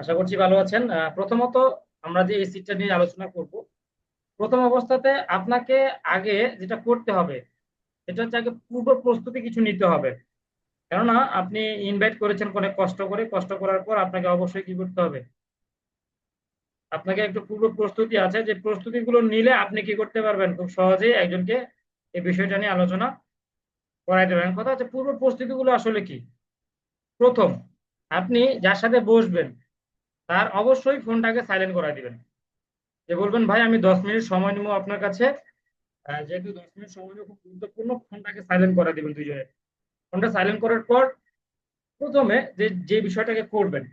আশা করছি ভালো আছেন। প্রথমত আমরা যে এই সিটটা নিয়ে আলোচনা করব, প্রথম অবস্থাতে আপনাকে আগে যেটা করতে হবে, সেটা হচ্ছে আগে পূর্ব প্রস্তুতি কিছু নিতে হবে। কেননা আপনি ইনভাইট করেছেন অনেক কষ্ট করে, কষ্ট করার পর আপনাকে অবশ্যই কি করতে হবে? আপনাকে একটু পূর্ব প্রস্তুতি আছে, যে প্রস্তুতিগুলো নিলে আপনি কি করতে পারবেন? খুব সহজেই একজনকে এই বিষয়টা নিয়ে আলোচনা করাইতে পারেন কথা হচ্ছে পূর্ব প্রস্তুতিগুলো আসলে কি? প্রথম, আপনি যার সাথে বসবেন তার অবশ্যই ফোনটাকে সাইলেন্ট করাই দিবেন। যে বলবেন ভাই আমি দশ মিনিট সময় নেব আপনার কাছে। যেহেতু দশ মিনিট সময় নেব খুব গুরুত্বপূর্ণ ফোনটাকে সাইলেন্ট করে দিবেন দুজনে ফোনটা সাইলেন্ট করার পর প্রথমে যে যে বিষয়টাকে করবেন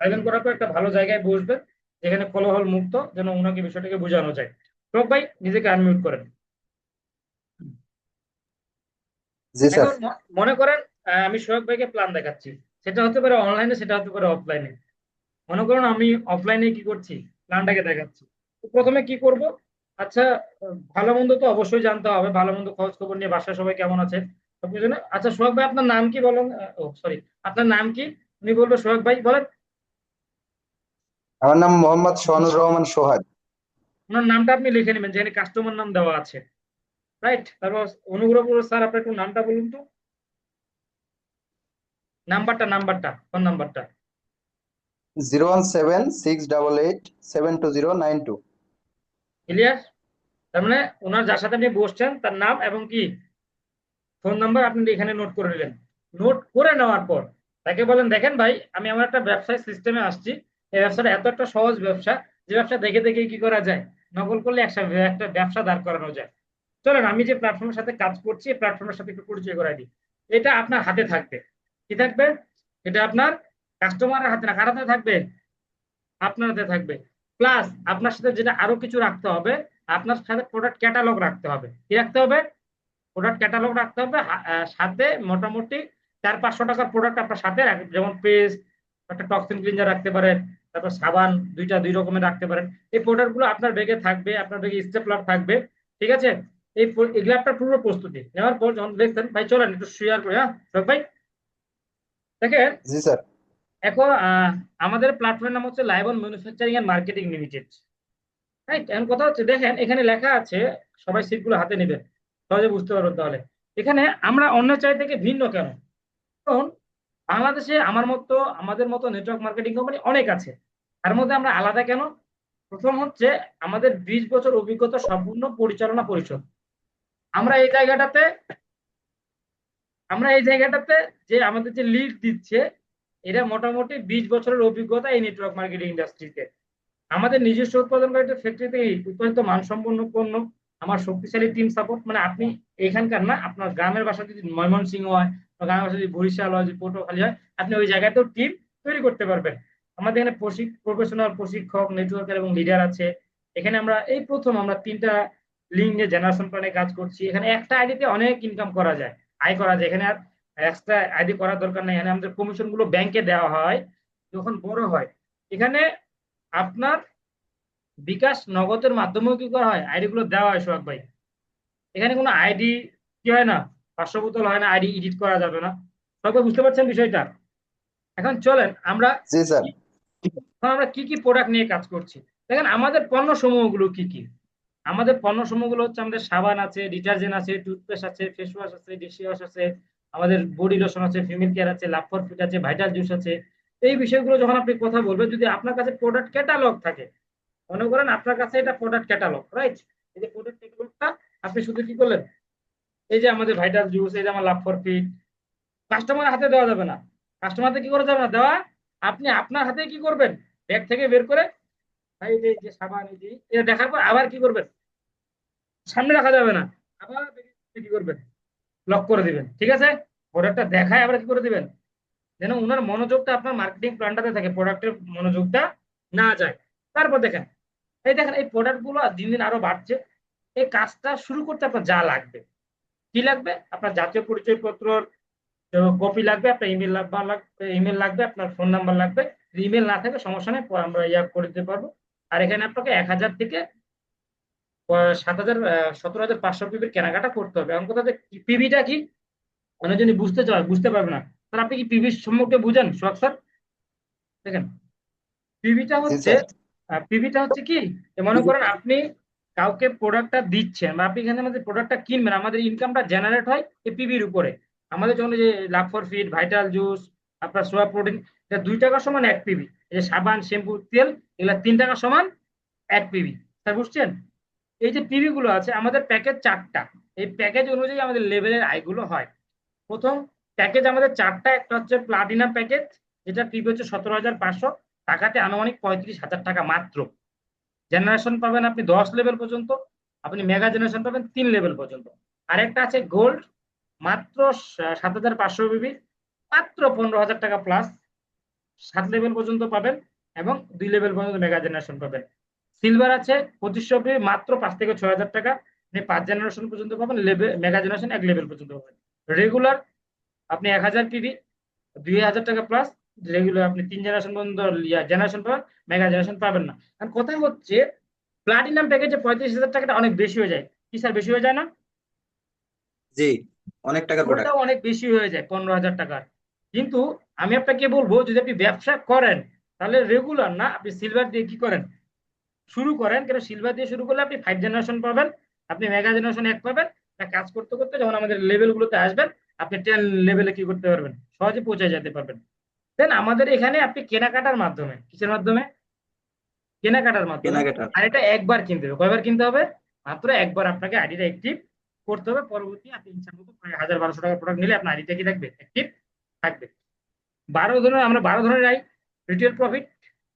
সাইলেন্ট করার পর একটা ভালো জায়গায় বসবেন যেখানে কোলাহল মুক্ত যেন ওনাকে বিষয়টাকে বোঝানো যায়। তো ভাই নিজেকে আনমিউট করেন। মনে করেন আহ, আমি সোহাগ ভাইকে প্ল্যান দেখাচ্ছি। সেটা হতে পারে অনলাইনে সেটা হতে পারে অফলাইনে মনে করুন আমি অফলাইনে কি করছি? প্ল্যানটাকে দেখাচ্ছি। তো প্রথমে কি করব? আচ্ছা ভালো মন্দ তো অবশ্যই জানতে হবে। ভালো মন্দ খোঁজ খবর নিয়ে বাসায় সবাই কেমন আছে? সবকিছু আচ্ছা সোহাগ ভাই আপনার নাম কি বলেন? ও সরি আপনার নাম কি? উনি বলব সোহাগ ভাই বলেন। আমার নাম মোহাম্মদ সোহানুর রহমান সোহাগ। ওনার নামটা আপনি লিখে নেবেন যেখানে কাস্টমার নাম দেওয়া আছে। রাইট তারপর অনুগ্রহ করে স্যার আপনার একটু নামটা বলুন তো। নাম্বারটা নাম্বারটা ফোন নাম্বারটা zero one seven six double eight seven two zero nine two clear তার মানে ওনার যার সাথে আপনি বসছেন, তার নাম এবং কি? ফোন নাম্বার আপনি এখানে নোট করে নিলেন নোট করে নেওয়ার পর, তাকে বলেন, দেখেন ভাই, আমি আমার একটা ব্যবসায় সিস্টেমে আসছি। এই ব্যবসাটা এত একটা সহজ ব্যবসা, যে ব্যবসা দেখে দেখে কি করা যায়? নকল করলে একসাথে একটা ব্যবসা দাঁড় করানো যায়। চলেন, আমি যে প্ল্যাটফর্মের সাথে কাজ করছি, এই প্ল্যাটফর্মের সাথে একটু পরিচয় করাই দিই। এটা আপনার হাতে থাকবে। কি থাকবে? এটা আপনার কাস্টমারের হাতে না, কার হাতে থাকবে? আপনার হাতে থাকবে। প্লাস আপনার সাথে যেটা আরও কিছু রাখতে হবে, আপনার সাথে প্রোডাক্ট ক্যাটালগ রাখতে হবে। কি রাখতে হবে? প্রোডাক্ট ক্যাটালগ রাখতে হবে সাথে মোটামুটি চার পাঁচশো টাকার প্রোডাক্ট আপনার সাথে যেমন পেস্ট একটা টক্সিন ক্লিনজার রাখতে পারেন, তারপর সাবান, দুইটা, দুই রকমের রাখতে পারেন। এই প্রোডাক্টগুলো আপনার ব্যাগে থাকবে, আপনার ব্যাগে স্টেপলার থাকবে, ঠিক আছে? এই এগুলো আপনার পূর্ব প্রস্তুতি। নেওয়ার পর যখন দেখছেন, ভাই চলেন একটু শেয়ার করি হ্যাঁ? ভাই? দেখেন? জি স্যার এখন আমাদের প্ল্যাটফর্মের নাম হচ্ছে লাইবন manufacturing and marketing limited right এখন কথা হচ্ছে, দেখেন, এখানে লেখা আছে, সবাই সিটগুলো হাতে নেবেন, সহজে বুঝতে পারবেন তাহলে। এখানে আমরা অন্য চাই থেকে ভিন্ন কেন? কারণ বাংলাদেশে আমার মতো, আমাদের মতো নেটওয়ার্ক মার্কেটিং কোম্পানি অনেক আছে। তার মধ্যে আমরা আলাদা কেন? প্রথম হচ্ছে, আমাদের বিশ বছর অভিজ্ঞতা সম্পূর্ণ পরিচালনা পরিষদ। আমরা এই জায়গাটাতে, আমরা এই জায়গাটাতে যে আমাদের যে লিড দিচ্ছে এটা মোটামুটি বিশ বছরের অভিজ্ঞতা এই নেটওয়ার্ক মার্কেটিং ইন্ডাস্ট্রিতে আমাদের নিজস্ব উৎপাদনকারী ফ্যাক্টরি থেকে উৎপাদিত মানসম্পন্ন পণ্য, আমার শক্তিশালী টিম সাপোর্ট মানে আপনি এখানকার না, আপনার গ্রামের বাসা যদি ময়মনসিংহ হয়, বা গ্রামের বাসা যদি বরিশাল হয়, যদি পটুয়াখালী হয়, আপনি ওই জায়গাতেও টিম তৈরি করতে পারবেন। আমাদের এখানে প্রফেশনাল প্রশিক্ষক নেটওয়ার্কার এবং লিডার আছে। এখানে আমরা, এই প্রথম আমরা তিনটা লিঙ্ক নিয়ে জেনারেশন প্ল্যানে কাজ করছি। এখানে একটা আইডিতে অনেক ইনকাম করা যায়। আয় করা যায়। এখানে আর এক্সট্রা আইডি করার দরকার নেই। এখানে আমাদের কমিশনগুলো ব্যাংকে দেওয়া হয় যখন বড় হয়। এখানে আপনার বিকাশ নগদের মাধ্যমেও কি করা হয়? আইডি গুলো দেওয়া হয় সোহাগ ভাই। এখানে কোনো আইডি কি হয় না? পার্শ্ব বোতল হয় না আইডি এডিট করা যাবে না। ভাই বুঝতে পারছেন বিষয়টা? এখন চলেন আমরা এখন আমরা কি কি প্রোডাক্ট নিয়ে কাজ করছি? দেখেন আমাদের পণ্য সমূহগুলো কি কি? আমাদের পণ্য সমূহগুলো হচ্ছে আমাদের সাবান আছে ডিটারজেন্ট আছে টুথপেস্ট আছে ফেস ওয়াশ আছে ডিশি ওয়াশ আছে আমাদের বডি লোশন আছে ফিমেল কেয়ার আছে লাফর ফিট আছে ভাইটাল জুস আছে। এই বিষয়গুলো যখন আপনি কথা বলবেন, যদি আপনার কাছে প্রোডাক্ট ক্যাটালগ থাকে, মনে করেন আপনার কাছে এটা প্রোডাক্ট ক্যাটালগ রাইট এই যে প্রোডাক্ট ক্যাটালগটা আপনি শুধু কি করলেন? এই যে আমাদের ভাইটাল জুস এই যে আমার লাফর ফিট কাস্টমার হাতে দেওয়া যাবে না। কাস্টমার হাতে কি করা যাবে না? দেওয়া। আপনি আপনার হাতে কি করবেন? ব্যাগ থেকে বের করে, ভাই, এই যে সাবান, এই যে দেখার পর আবার কি করবেন? সামনে রাখা যাবে না। আবার কি করবেন? লক করে দিবেন, ঠিক আছে? প্রোডাক্টটা দেখায় আবার কি করে দিবেন? যেন ওনার মনোযোগটা আপনার মার্কেটিং প্ল্যানটাতে থাকে প্রোডাক্টের মনোযোগটা না যায়। তারপর দেখেন, এই দেখেন, এই প্রোডাক্টগুলো দিন দিন আরও বাড়ছে। এই কাজটা শুরু করতে আপনার যা লাগবে। কি লাগবে? আপনার জাতীয় পরিচয়পত্র কপি লাগবে, আপনার ইমেল লাগবে ইমেল লাগবে, আপনার ফোন নাম্বার লাগবে। ইমেল না থাকে সমস্যা নেই আমরা ইয়া করে দিতে পারব। আর এখানে আপনাকে এক হাজার থেকে সাত হাজার সতেরো হাজার পাঁচশো পিবির কেনাকাটা করতে হবে। এখন কথা পিবিটা কি? অনেকজনই বুঝতে চায় বুঝতে পারবে না। স্যার আপনি কি পিবির সম্পর্কে বুঝেন সোহাগ স্যার? দেখেন পিভিটা হচ্ছে পিভিটা হচ্ছে কি মনে করেন আপনি কাউকে প্রোডাক্টটা দিচ্ছেন বা আপনি এখানে আমাদের প্রোডাক্টটা কিনবেন আমাদের ইনকামটা জেনারেট হয় এই পিভির উপরে। আমাদের যখন যে love for fit vital juice আপনার সোয়া প্রোটিন এটা দুই টাকা সমান এক পিভি এই যে সাবান শ্যাম্পু তেল এগুলা তিন টাকা সমান এক পিভি স্যার বুঝছেন? এই যে পিভি গুলো আছে, আমাদের প্যাকেজ চারটা। এই প্যাকেজ অনুযায়ী আমাদের লেভেলের আয়গুলো হয়। প্রথম প্যাকেজ আমাদের চারটা, একটা হচ্ছে প্লাটিনাম প্যাকেজ যেটা পিভি হচ্ছে সতেরো হাজার পাঁচশো। টাকাতে আনুমানিক পঁয়ত্রিশ হাজার টাকা মাত্র। জেনারেশন পাবেন আপনি দশ লেভেল পর্যন্ত, আপনি মেগা জেনারেশন পাবেন তিন লেভেল পর্যন্ত। আরেকটা আছে গোল্ড মাত্র সাত হাজার পাঁচশো বিবি মাত্র পনেরো হাজার টাকা প্লাস সাত লেভেল পর্যন্ত পাবেন এবং দুই লেভেল পর্যন্ত মেগা জেনারেশন পাবেন। সিলভার আছে পঁচিশশো বিবি মাত্র পাঁচ থেকে ছয় হাজার টাকা। আপনি পাঁচ জেনারেশন পর্যন্ত পাবেন মেগা জেনারেশন এক লেভেল পর্যন্ত পাবেন। রেগুলার আপনি এক হাজার পিবি দুই হাজার টাকা প্লাস রেগুলার আপনি তিন জেনারেশন পর্যন্ত জেনারেশন পাবেন মেগা জেনারেশন পাবেন না। কারণ কথা হচ্ছে প্লাটিনাম প্যাকেজে পঁয়ত্রিশ হাজার টাকাটা অনেক বেশি হয়ে যায়। কি স্যার বেশি হয়ে যায় না? জি অনেক প্রোডাক্ট অনেক বেশি হয়ে যায় পনেরো হাজার টাকার। কিন্তু আমি আপনাকে বলব যদি আপনি ব্যবসা করেন তাহলে রেগুলার না আপনি সিলভার দিয়ে কি করেন? শুরু করেন কেন সিলভার দিয়ে শুরু করলে আপনি ফাইভ জেনারেশন পাবেন আপনি মেগা জেনারেশন এক পাবেন কাজ করতে করতে যখন আমাদের লেভেল গুলোতে আসবেন আপনি টেন লেভেলে কি করতে পারবেন? সহজে পৌঁছে যেতে পারবেন। দেন আমাদের এখানে আপনি কেনাকাটার মাধ্যমে কিসের মাধ্যমে? কেনাকাটার মাধ্যমে। আর এটা একবার কিনতে হবে। কয়বার কিনতে হবে? মাত্র একবার আপনাকে আইডিটা অ্যাক্টিভ করতে হবে। পরবর্তী আপনি ইচ্ছা মতো প্রায় হাজার বারোশো টাকার প্রোডাক্ট নিলে আপনার আইডিটা কি থাকবে? অ্যাক্টিভ থাকবে। বারো ধরনের আমরা বারো ধরনের আই রিটেল প্রফিট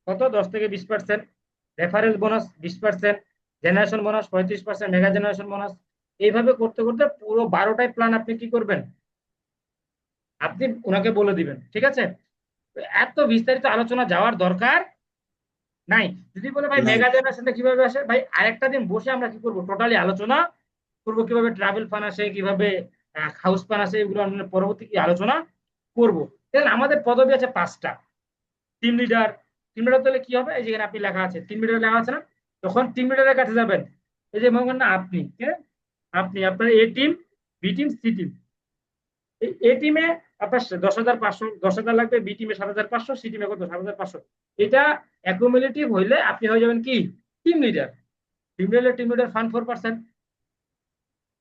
কত? দশ থেকে বিশ পার্সেন্ট রেফারেন্স বোনাস বিশ পার্সেন্ট জেনারেশন বোনাস পঁয়ত্রিশ পার্সেন্ট মেগা জেনারেশন বোনাস এইভাবে করতে করতে পুরো বারোটাই প্ল্যান আপনি কি করবেন? আপনি ওনাকে বলে দিবেন ঠিক আছে? এত বিস্তারিত আলোচনা যাওয়ার দরকার নাই। যদি বলে ভাই। মেগা জেনারেশনটা কীভাবে আসে? ভাই আরেকটা দিন বসে আমরা কি করব? টোটালি আলোচনা করব কীভাবে ট্রাভেল ফান আসে কীভাবে হাউস ফান আসে এগুলো আমরা পরবর্তী আলোচনা করব? আমাদের পদবি আছে পাঁচটা। টিম লিডার টিম লিডার তাহলে কি হবে? এই যেখানে আপনি লেখা আছে টিম লিডার লেখা আছে না? যখন টিম লিডারের কাছে যাবেন, এই যে মনে করেন আপনি আপনি, আপনার A team B team C team A টিমে আপনার দশ হাজার পাঁচশো, দশ হাজার লাগবে বি টিমে সাত হাজার পাঁচশো সি টিমে কত? সাত হাজার পাঁচশো। এটা অ্যাকুমুলেটিভ হইলে আপনি হয়ে যাবেন কি? Team leader team leader team leader fund four percent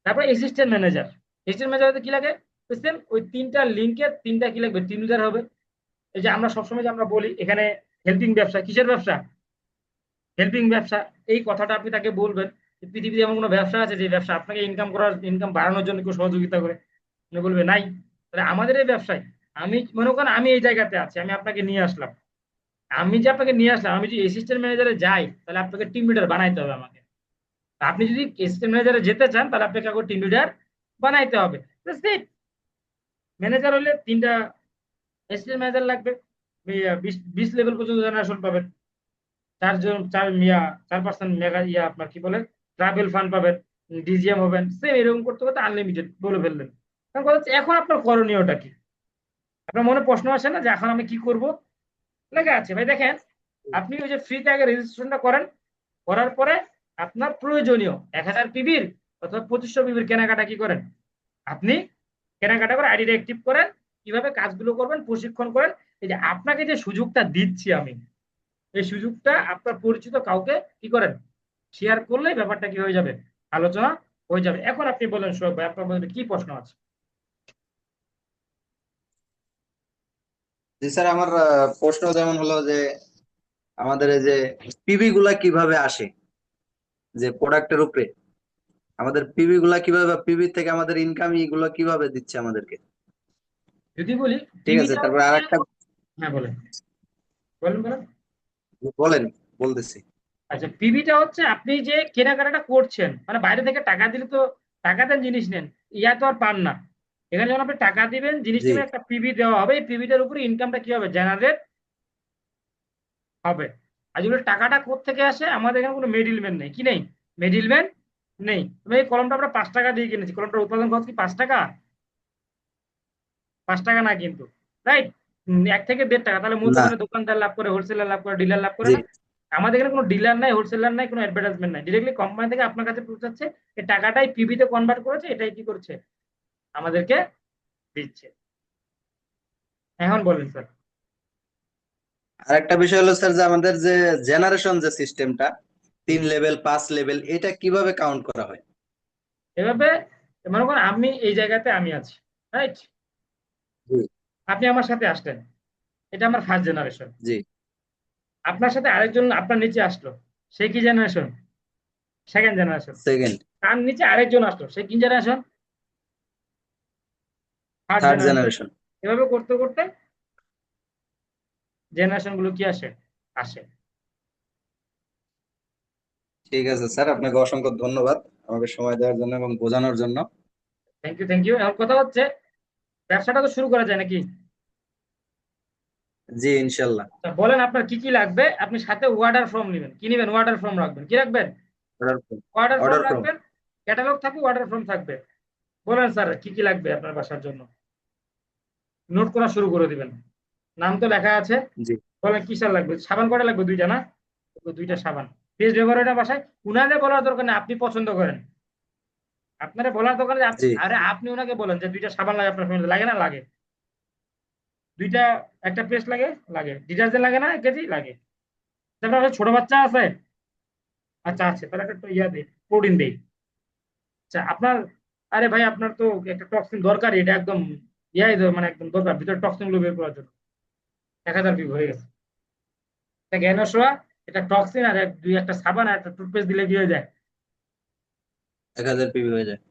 তারপর অ্যাসিস্ট্যান্ট ম্যানেজার অ্যাসিস্ট্যান্ট ম্যানেজার কি লাগে? বুঝছেন? ওই তিনটা লিঙ্কের তিনটা কি লাগবে? টিম লিডার হবে। এই যে আমরা সবসময় যে আমরা বলি, এখানে হেল্পিং ব্যবসা, কিসের ব্যবসা? হেল্পিং ব্যবসা, এই কথাটা আপনি তাকে বলবেন পৃথিবীতে এমন কোনো ব্যবসা আছে যে ব্যবসা আপনাকে ইনকাম করার ইনকাম বাড়ানোর জন্য কেউ সহযোগিতা করে? উনি বলবে নাই, তাহলে আমাদের এই ব্যবসায়, আমি মনে করেন আমি এই জায়গাতে আছি, আমি আপনাকে নিয়ে আসলাম। আমি যে আপনাকে নিয়ে আসলাম, আমি যদি অ্যাসিস্ট্যান্ট ম্যানেজারে যাই, তাহলে আপনাকে টিম লিডার বানাইতে হবে আমাকে। আপনি যদি অ্যাসিস্ট্যান্ট ম্যানেজারে যেতে চান, তাহলে আপনাকে আগে টিম লিডার বানাইতে হবে। ম্যানেজার হলে তিনটা অ্যাসিস্ট্যান্ট ম্যানেজার লাগবে। বিশ লেভেল পর্যন্ত জেনারেশন পাবেন। চারজন চার মিয়া, চার পার্সেন্ট মেগা ইয়া আপনার কি বলে ট্রাভেল ফান্ড পাবেন ডিজিএম হবেন সেম এরকম করতে করতে আনলিমিটেড বলে ফেললেন। এখন কথা হচ্ছে, এখন আপনার করণীয়টা কি? আপনার মনে প্রশ্ন আসে না যে এখন আমি কি করব? লেখা আছে। ভাই দেখেন, আপনি ওই যে ফ্রিতে আগে রেজিস্ট্রেশনটা করেন, করার পরে আপনার প্রয়োজনীয় এক হাজার পিবির অথবা পঁচিশশো পিবির কেনাকাটা কি করেন? আপনি কেনাকাটা করে আইডিটা অ্যাক্টিভ করেন, কীভাবে কাজগুলো করবেন, প্রশিক্ষণ করেন এই যে আপনাকে যে সুযোগটা দিচ্ছি আমি এই সুযোগটা আপনার পরিচিত কাউকে কি করেন? শেয়ার করলে ব্যাপারটা কি হয়ে যাবে? আলোচনা হয়ে যাবে। এখন আপনি বলেন সোহেব ভাই আপনার মধ্যে কি প্রশ্ন আছে? জি স্যার আমার প্রশ্ন যেমন হলো যে আমাদের এই যে পিবি গুলা কীভাবে আসে? যে প্রোডাক্টের উপরে। আমাদের পিবি গুলা কীভাবে পিবি থেকে আমাদের ইনকাম এগুলো কীভাবে দিচ্ছে আমাদেরকে? যদি বলি ঠিক আছে তারপর আরেকটা হ্যাঁ বলেন। বলেন বলেন। বলেন বলতেছি। আচ্ছা পিবিটা হচ্ছে আপনি যে কেনাকাটাটা করছেন মানে বাইরে থেকে টাকা দিলে তো টাকা দেন জিনিস নেন ইয়া তো আর পান না। এখানে যখন আপনি টাকা দিবেন জিনিস। নেবেন একটা পিবি দেওয়া হবে এই পিবিটার উপরে ইনকামটা কি হবে? জেনারেট হবে। আর যেগুলো টাকাটা থেকে আসে আমাদের এখানে কোনো মিডিলম্যান নেই। কি নেই? মিডিলম্যান নেই। এই কলমটা আমরা পাঁচ টাকা দিয়ে কিনেছি। কলমটার উৎপাদন খরচ কি পাঁচ টাকা? পাঁচ টাকা না কিন্তু রাইট এক থেকে দেড় টাকা। তাহলে মূলধনের দোকানদার লাভ করে হোলসেলার লাভ করে ডিলার লাভ করে আমাদের এখানে কোনো ডিলার নাই হোলসেলার নাই কোনো অ্যাডভার্টাইজমেন্ট নাই। ডিরেক্টলি কোম্পানি থেকে আপনার কাছে পৌঁছাচ্ছে এই টাকাটাই পিবিতে কনভার্ট করেছে এটাই কি করছে? আমাদেরকে দিচ্ছে। এখন বলেন স্যার আর একটা বিষয় হলো স্যার যে আমাদের যে জেনারেশন যে সিস্টেমটা তিন লেভেল পাঁচ লেভেল এটা কীভাবে কাউন্ট করা হয়? এভাবে মনে করেন আমি এই জায়গাতে আমি আছি রাইট। আপনি আমার সাথে আসলেন। এটা আমার ফার্স্ট জেনারেশন জি। আপনার সাথে আরেকজন আপনার নিচে আসলো। সে কি জেনারেশন সেকেন্ড জেনারেশন সেকেন্ড তার নিচে আরেকজন আসলো। সে কি জেনারেশন থার্ড জেনারেশন এভাবে করতে করতে জেনারেশনগুলো কি আসে? আসে। ঠিক আছে স্যার। আপনাকে অসংখ্য ধন্যবাদ আমাকে সময় দেওয়ার জন্য এবং বোঝানোর জন্য। থ্যাংক ইউ থ্যাংক ইউ এখন কথা হচ্ছে ব্যবসাটা তো শুরু করা যায় নাকি? জি ইনশাল্লাহ। বলেন আপনার কি কি লাগবে? আপনি সাথে ওয়ার্ডার ফর্ম নেবেন। কি নেবেন? ওয়ার্ডার ফর্ম রাখবেন। কি রাখবেন? ওয়ার্ডার ফর্ম রাখবেন ক্যাটালগ থাকবে ওয়ার্ডার ফর্ম থাকবে। বলেন স্যার কি কি লাগবে আপনার বাসার জন্য? নোট করা শুরু করে দিবেন। নাম তো লেখা আছে। জি। বলেন কি সার লাগবে? সাবান কটা লাগবে? দুইটা না? দুইটা সাবান। পেস্ট ব্যবহারটা বাসায়? উনারে বলার দরকার নেই আপনি পছন্দ করেন। আপনারা বলার আপনি আরে আপনি ওনাকে বলেন যে দুইটা সাবান লাগে আপনার তে। লাগে না? লাগে। দুইটা একটা পেস্ট লাগে? লাগে। ডিটারজেন্ট লাগে না? এক কেজি? লাগে। তারপর ছোট বাচ্চা আছে? আচ্ছা আছে। তাহলে একটা ইয়া দেই প্রোটিন দেই। আচ্ছা আপনার আরে ভাই আপনার তো একটা টক্সিন দরকার এটা একদম ইয়াই মানে একদম দরকার। ভিতরে টক্সিনগুলো বের করার জন্য। এক হাজার পিপ হয়ে গেছে। এটা জ্ঞানসোয়া এটা টক্সিন আর দুই একটা সাবান আর একটা টুথপেস্ট দিলে কি হয়ে যায়? এক হাজার পিবি হয়ে যায়।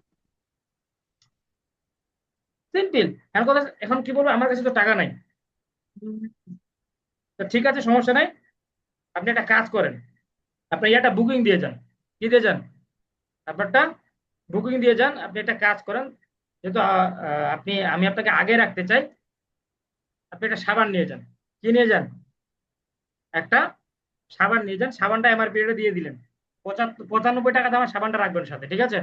সিম্পল এখন কথা এখন কি বলব, আমার কাছে তো টাকা নাই। তো ঠিক আছে, সমস্যা নাই। আপনি একটা কাজ করেন। আপনি ইয়াটা বুকিং দিয়ে যান। কি দিয়ে যান? ব্যাপারটা বুকিং দিয়ে যান, আপনি একটা কাজ করেন। যেহেতু আপনি, আমি আপনাকে আগে রাখতে চাই, আপনি একটা সাবান নিয়ে যান। কি নিয়ে যান? একটা সাবান নিয়ে যান। সাবানটা এমআরপি দিয়ে দিলেন। পঁচানব্বই টাকা দামের সাবানটা রাখবেন সাথে ঠিক আছে?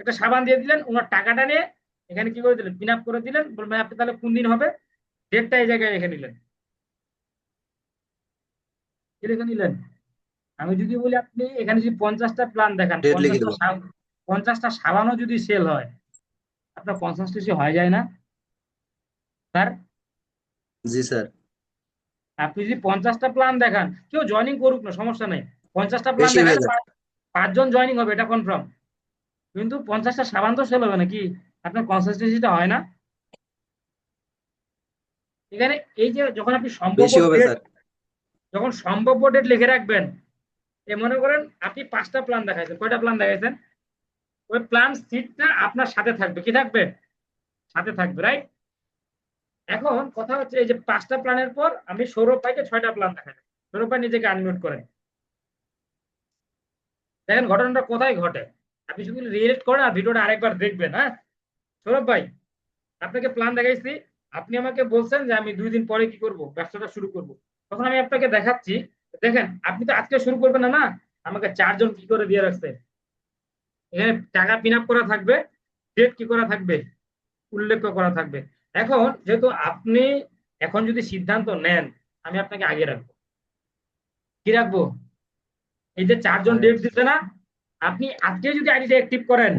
একটা সাবান দিয়ে দিলেন ওনার টাকাটা নিয়ে এখানে কি করে দিলেন? পিন আপ করে দিলেন বলবেন আপনি তাহলে কোন দিন হবে? ডেটটা এই জায়গায় রেখে নিলেন। রেখে নিলেন। আমি যদি বলি আপনি এখানে যদি পঞ্চাশটা প্ল্যান দেখান পঞ্চাশটা সাব- পঞ্চাশটা সাবানও যদি সেল হয় আপনার পঞ্চাশ টিসি হয়ে যায় না? স্যার? জি স্যার। আপনি যদি পঞ্চাশটা প্ল্যান দেখান কেউ জয়েনিং করুক না সমস্যা নেই। পঞ্চাশটা প্ল্যান পাঁচজন জয়েনিং হবে এটা কনফার্ম কিন্তু পঞ্চাশটা সাবান তো সেল হবে নাকি? আপনার কনসিস্টেন্সিটা হয় না। এখানে এই যে যখন আপনি স্যার যখন সম্ভাব্য ডেট লিখে রাখবেন এ মনে করেন আপনি পাঁচটা প্ল্যান দেখাইছেন। কয়টা প্ল্যান দেখাইছেন? ওই প্ল্যান সিটটা আপনার সাথে থাকবে। কি থাকবে? সাথে থাকবে রাইট এখন কথা হচ্ছে এই যে পাঁচটা প্ল্যানের পর আমি সৌরভ ভাইকে ছয়টা প্ল্যান দেখাই। সৌরভ ভাই নিজেকে আনমিউট করেন। দেখেন ঘটনাটা কোথায় ঘটে? আপনি শুধু রিয়েক্ট করেন আর ভিডিওটা আরেকবার দেখবেন হ্যাঁ? সৌরভ ভাই, আপনাকে প্ল্যান দেখাইছি। আপনি আমাকে বলছেন যে আমি দুই দিন পরে কি করব? ব্যবসাটা শুরু করব। তখন আমি আপনাকে দেখাচ্ছি। দেখেন, আপনি তো আজকে শুরু করবেন না না? আমাকে চারজন কি করে দিয়ে রাখছে? এখানে টাকা পিন আপ করা থাকবে ডেট কি করা থাকবে? উল্লেখ করা থাকবে। এখন যেহেতু আপনি এখন যদি সিদ্ধান্ত নেন, আমি আপনাকে আগে রাখব। কি রাখব? এই যে চারজন ডেট দিতে না, আপনি আজকে যদি আইডিটা অ্যাক্টিভ করেন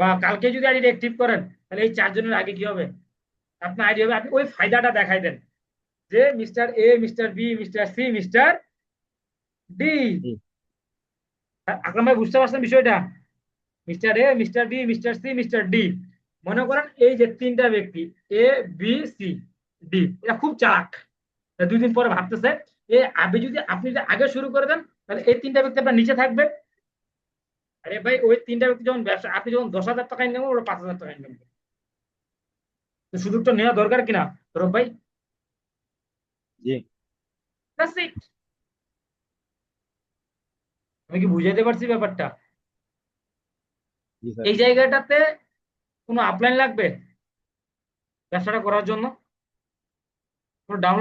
বা কালকে যদি আইডিটা অ্যাক্টিভ করেন, তাহলে এই চারজনের আগে কি হবে? আপনার আইডি হবে, আপনি ওই ফায়দাটা দেখাই দেন। যে mister A mister B mister C mister D. Akram ভাই, বুঝতে পারছেন বিষয়টা? Mister A mister B mister C mister D মনে করেন এই যে তিনটা ব্যক্তি এ বি সি ডি এটা খুব চালাক। দুই দিন পরে ভাবতেছে। এ যদি আপনি যদি আগে শুরু করে দেন তাহলে এই তিনটা ব্যক্তি আপনার নিচে থাকবে। আরে ভাই ওই তিনটা ব্যক্তি যখন ব্যবসা আপনি যখন দশ হাজার টাকা ইনকাম ওরা পাঁচ হাজার টাকা ইনকাম তো সুযোগটা নেওয়া দরকার কিনা সৌরভ ভাই? জি. আমি কি বুঝাইতে পারছি ব্যাপারটা? এই জায়গাটাতে কোনো আপলাইন লাগবে? ব্যবসাটা করার জন্য? কোনো ডাউনলাইন